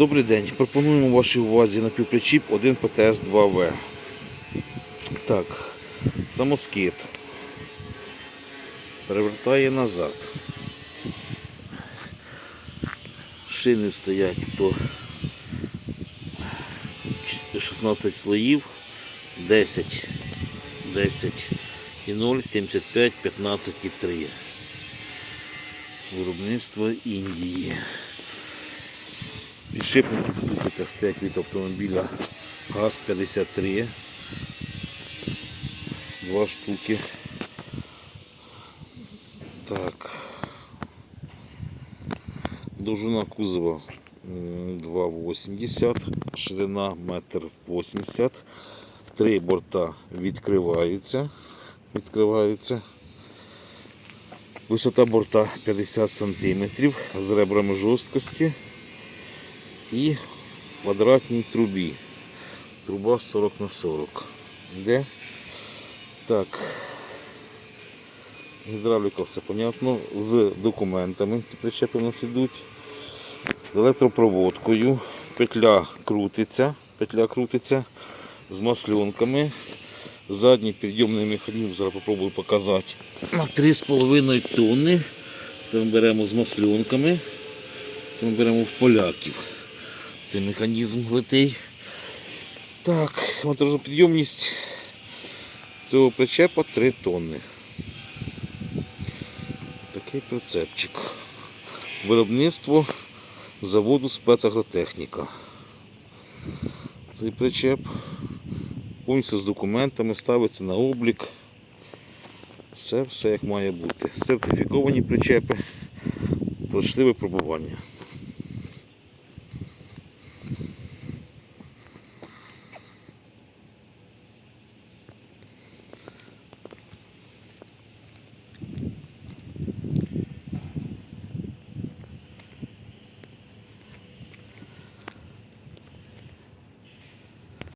Добрий день. Пропонуємо вашій увазі напівпричіп 1 ПТС 2В. Так, самоскид. Перевертає назад. Шини стоять то 16 слоїв, 10, 10 і 0, 75, 15 і 3. Виробництво Індії. Підшипники в ступицях стоять від автомобіля ГАЗ-53. Два штуки. Так. Довжина кузова 2,80, ширина 1,80 м. Три борта відкриваються. Відкриваються. Висота борта 50 см з ребрами жорсткості і в квадратній трубі. Труба 40 на 40. Де? Так. Гідравліка все понятно. З документами ці причепи у нас ідуть. З електропроводкою. Петля крутиться. Петля крутиться з масльонками. Задній підйомний механізм, зараз попробую показати. На 3,5 тонни. Це ми беремо з масльонками. Це ми беремо в поляків. Цей механізм летий. Так, монтажопідйомність цього причепа 3 тонни. Такий прицепчик. Виробництво заводу спецагротехніка. Цей причеп повністю з документами ставиться на облік. Все, все як має бути. Сертифіковані причепи, пройшли випробування.